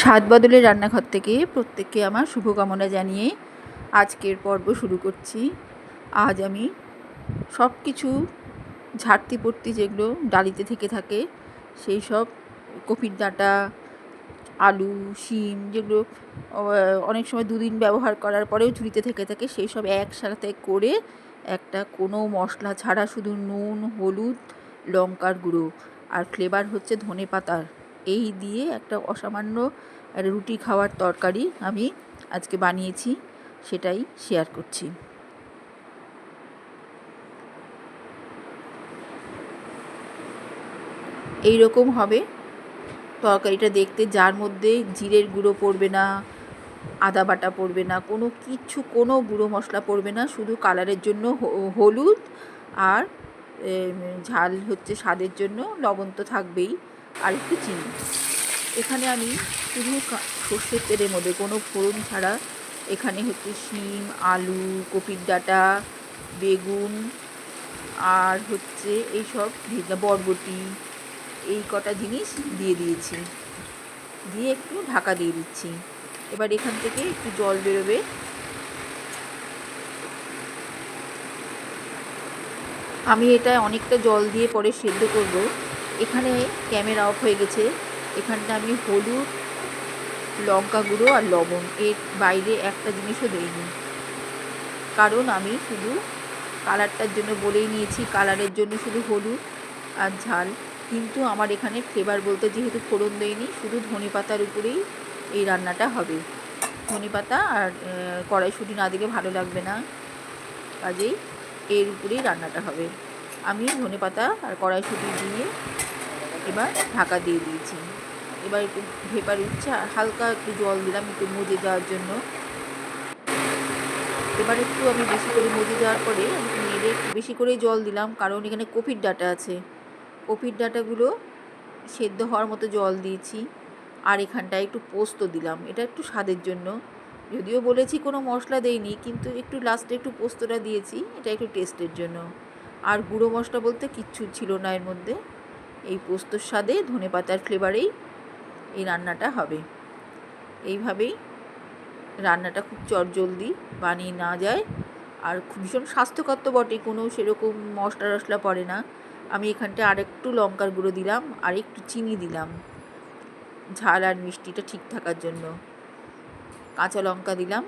স্বাদ বদলের রান্নাঘর থেকে প্রত্যেককে আমার শুভকামনা জানিয়ে আজকের পর্ব শুরু করছি। আজ আমি সব কিছু ঝাড়তি পড়তি যেগুলো ডালিতে থেকে থাকে, সেই সব কপির ডাঁটা, আলু, শিম যেগুলো অনেক সময় দুদিন ব্যবহার করার পরেও ঝুড়িতে থেকে থাকে, সেই সব একসাথে করে একটা কোনো মশলা ছাড়া শুধু নুন, হলুদ, লঙ্কার গুঁড়ো। আর ফ্লেভার হচ্ছে ধনে পাতার এই দিয়ে একটা অসামান্য রুটি খাওয়ার তরকারি আমি আজকে বানিয়েছি, সেটাই শেয়ার করছি। এই রকম হবে। তরকারিটা দেখতে যার মধ্যে জিরের গুঁড়ো পড়বে না, আদা বাটা পড়বে না, কোনো কিছু, কোনো গুঁড়ো মশলা পড়বে না, শুধু কালারের জন্য হলুদ আর ঝাল হচ্ছে স্বাদের জন্য, লবণ তো থাকবেই। আর একটু চিনি। এখানে আমি শুধু সর্ষের তেলের মধ্যে কোনো ফোড়ন ছাড়া এখানে হচ্ছে শিম, আলু, কপির ডাঁটা, বেগুন আর হচ্ছে এইসব বরবটি, এই কটা জিনিস দিয়ে দিয়েছি। দিয়ে একটু ঢাকা দিয়ে দিচ্ছি। এবার এখান থেকে একটু জল বেরোবে। আমি এটা অনেকটা জল দিয়ে পরে সেদ্ধ করব। এখানে ক্যামেরা অফ হয়ে গেছে। এখানটা আমি হলুদ, লঙ্কা গুঁড়ো আর লবণ। এর বাইরে একটা জিনিসও দিইনি। কারণ আমি শুধু কালারটার জন্য বলেই নিয়েছি, কালারের জন্য শুধু হলুদ আর ঝাল। কিন্তু আমার এখানে ফ্লেভার বলতে যেহেতু ফোড়ন দেয়নি শুধু ধনে পাতার উপরেই এই রান্নাটা হবে। ধনে পাতা আর কড়াইশুঁটি না দিলে ভালো লাগবে না। কাজেই এর উপরেই রান্নাটা হবে। আমি ধনে পাতা আর কড়াইশুঁটি দিয়ে এবার ঢাকা দিয়ে দিয়েছি। এবার একটু ভেপার উঠছে আর হালকা একটু জল দিলাম একটু মজে দেওয়ার জন্য। এবার একটু আমি বেশি করে মজে দেওয়ার পরে একটু নেড়ে বেশি করে জল দিলাম, কারণ এখানে কপির ডাটা আছে। কপির ডাটাগুলো সেদ্ধ হওয়ার মতো জল দিয়েছি আর এখানটায় একটু পোস্ত দিলাম। এটা একটু স্বাদের জন্য। যদিও বলেছি কোনো মশলা দেইনি, কিন্তু একটু লাস্টে একটু পোস্তটা দিয়েছি, এটা একটু টেস্টের জন্য। আর গুঁড়ো মশলা বলতে কিচ্ছু ছিল না এর মধ্যে। এই পোস্তর স্বাদে ধনে পাতার ফ্লেভারেই এই রান্নাটা হবে। এইভাবেই রান্নাটা খুব চটজলদি বানিয়ে না যায়। আর ভীষণ স্বাস্থ্যকর তো বটে কোনো সেরকম মশলা টশলা পড়ে না। আমি এখানটায় আরেকটু লঙ্কার গুঁড়ো দিলাম, আর একটু চিনি দিলাম। ঝাল আর মিষ্টিটা ঠিক থাকার জন্য। কাঁচা লঙ্কা দিলাম।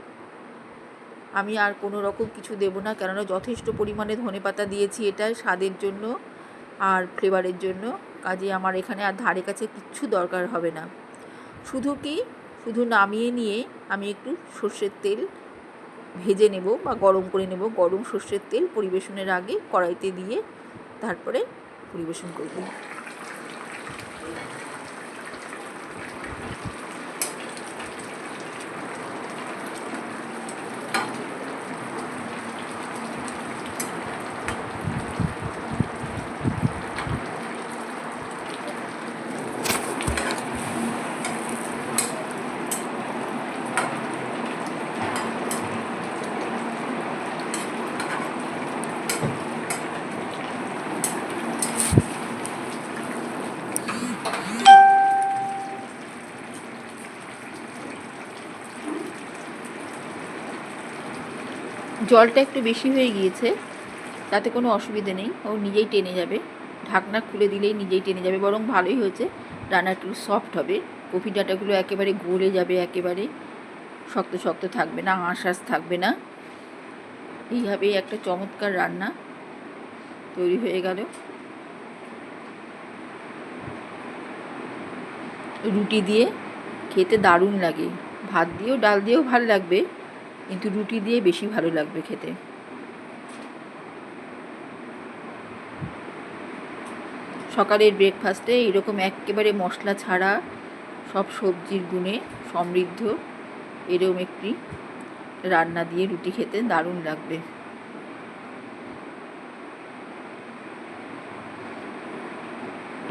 আমি আর কোনো রকম কিছু দেব না, কেননা যথেষ্ট পরিমাণে ধনে পাতা দিয়েছি এটা স্বাদের জন্য আর ফ্লেভারের জন্য। কাজে আমার এখানে আর ধারে কাছে কিচ্ছু দরকার হবে না। শুধু কি? শুধু নামিয়ে নিয়ে আমি একটু সর্ষের তেল ভেজে নেব বা গরম করে নেব। গরম সর্ষের তেল পরিবেশনের আগে কড়াইতে দিয়ে তারপরে পরিবেশন করব। জলটা একটু বেশি হয়ে গিয়েছে, তাতে কোনো অসুবিধে নেই, ও নিজেই টেনে যাবে। ঢাকনা খুলে দিলেই নিজেই টেনে যাবে, বরং ভালোই হয়েছে। রান্না একটু সফট হবে, কফি ডাটাগুলো একেবারে গলে যাবে একেবারে, শক্ত শক্ত থাকবে না, আঁশ আঁশ থাকবে না। এইভাবেই একটা চমৎকার রান্না তৈরি হয়ে গেল। রুটি দিয়ে খেতে দারুণ লাগে, ভাত দিয়েও ডাল দিয়েও ভালো লাগবে। কিন্তু রুটি দিয়ে বেশি ভালো লাগবে খেতে। সকালের ব্রেকফাস্টে এরকম একেবারে মশলা ছাড়া সব সবজির গুণে সমৃদ্ধ এরকম একটি রান্না দিয়ে রুটি খেতে দারুণ লাগবে।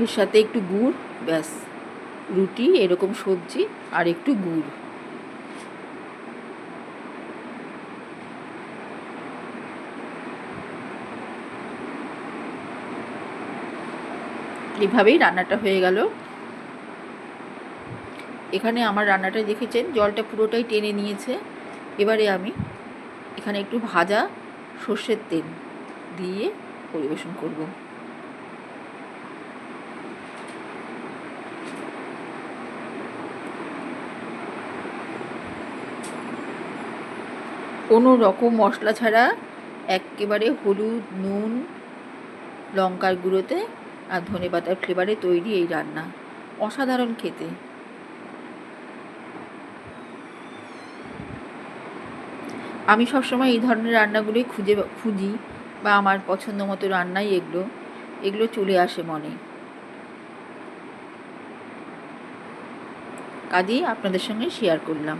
এর সাথে একটু গুড়, ব্যাস। রুটি, এরকম সবজি, আর একটু গুড়। এভাবেই রান্নাটা হয়ে গেল। এখানে আমার রান্নাটা দেখেছেন, জলটা পুরোটাই টেনে নিয়েছে। এবারে আমি এখানে একটু ভাজা সর্ষের তেল দিয়ে পরিবেশন করব। কোনো রকম মশলা ছাড়া একেবারে হলুদ, নুন, লঙ্কার গুঁড়োতে আর ধনে পাতার ফ্লেভারে তৈরি এই রান্না। অসাধারণ খেতে। আমি সবসময় এই ধরনের রান্নাগুলোই খুঁজে খুঁজি বা আমার পছন্দ মতো রান্নাই এগুলো। এগুলো চলে আসে মনে। কাজেই আপনাদের সঙ্গে শেয়ার করলাম।